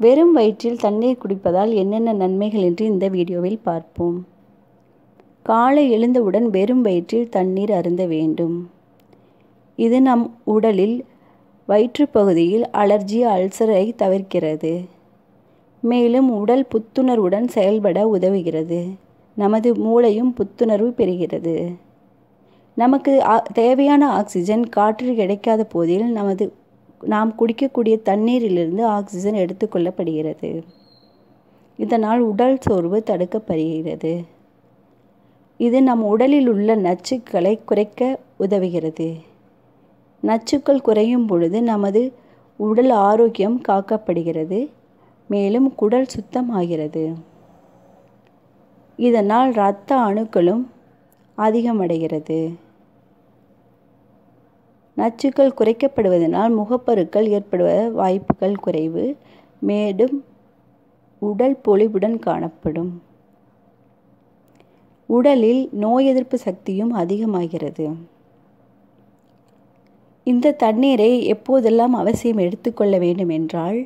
வெறும் வயிற்றில் தண்ணீர் குடிப்பதால் என்னென்ன நன்மைகள் என்று இந்த வீடியோவில் பார்ப்போம். காலை எழுந்தவுடன் வெறும் வயிற்றில் தண்ணீர் அருந்த வேண்டும். இது நம் உடலில் வயிற்றுப்பகுதியில் அலர்ஜி அல்சரை தவிர்க்கிறது. மேலும் உடல் புத்துணர்வுடன் செயல்பட உதவுகிறது. நமது மூளையும் புத்துணர்வு பெறுகிறது. நமக்கு தேவையான ஆக்சிஜன் காற்றில் கிடைக்காத போதில் நமது நாம் குடிக்கக்கூடிய தண்ணீரிலிருந்து ஆக்சிஜன் எடுத்துக்கொள்ளப்படுகிறது இதனால் உடல் சோர்வு தடுக்கப்படுகிறது. இது நம் உடலில் உள்ள நச்சுக்களை குறைக்க உதவுகிறது. நச்சுக்கள் குறையும் பொழுது நமது உடல் ஆரோக்கியம் காக்கப்படுகிறது மேலும் குடல் சுத்தமாகிறது. இதனால் இரத்த அணுக்களும் அதிகமடைகிறது. நச்சுக்கள் குறைக்கப்படுவதனால் முகப்பருக்கள் ஏற்படுவ வாய்ப்புகள் குறைவு. மேலும் உடல் பொலிவுடன் காணப்படும். உடலில் நோய் எதிர்ப்பு சக்தியும் அதிகமாகிறது. இந்த தண்ணீரை எப்போதெல்லாம் அவசியம் எடுத்துக்கொள்ள வேண்டும் என்றால்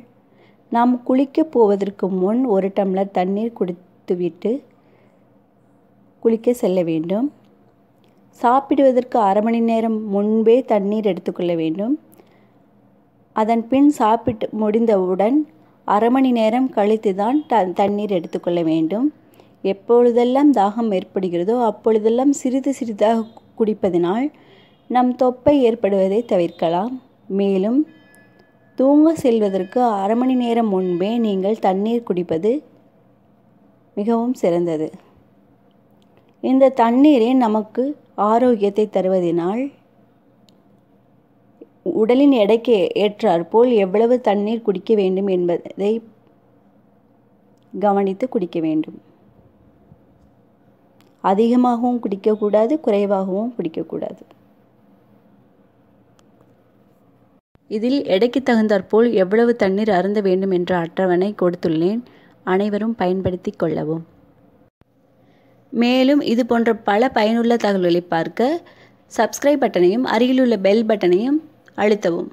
நாம் குளிக்கப் போவதற்கு முன் ஒரு டம்ளர் தண்ணீர் குடித்துவிட்டு குளிக்க செல்ல வேண்டும். சாப்பிடுவதற்கு அரை மணி நேரம் முன்பே தண்ணீர் எடுத்துக்கொள்ள வேண்டும். அதன் பின் சாப்பிட்டு முடிந்தவுடன் அரை மணி நேரம் கழித்து தான் த தண்ணீர் எடுத்துக்கொள்ள வேண்டும். எப்பொழுதெல்லாம் தாகம் ஏற்படுகிறதோ அப்பொழுதெல்லாம் சிறிது சிறிதாக குடிப்பதனால் நம் தொப்பை ஏற்படுவதை தவிர்க்கலாம். மேலும் தூங்க செல்வதற்கு அரை மணி நேரம் முன்பே நீங்கள் தண்ணீர் குடிப்பது மிகவும் சிறந்தது. இந்த தண்ணீரே நமக்கு ஆரோக்கியத்தை தருவதினால் உடலின் எடைக்கு ஏற்றாற்போல் எவ்வளவு தண்ணீர் குடிக்க வேண்டும் என்பதை கவனித்து குடிக்க வேண்டும். அதிகமாகவும் குடிக்கக்கூடாது குறைவாகவும் குடிக்கக்கூடாது. இதில் எடைக்கு தகுந்தாற்போல் எவ்வளவு தண்ணீர் அருந்த வேண்டும் என்ற அட்டவணை கொடுத்துள்ளேன். அனைவரும் பயன்படுத்தி கொள்ளவும். மேலும் இது போன்ற பல பயனுள்ள தகவல்களை பார்க்க சப்ஸ்கிரைப் பட்டனையும் அருகிலுள்ள பெல் பட்டனையும் அழுத்தவும்.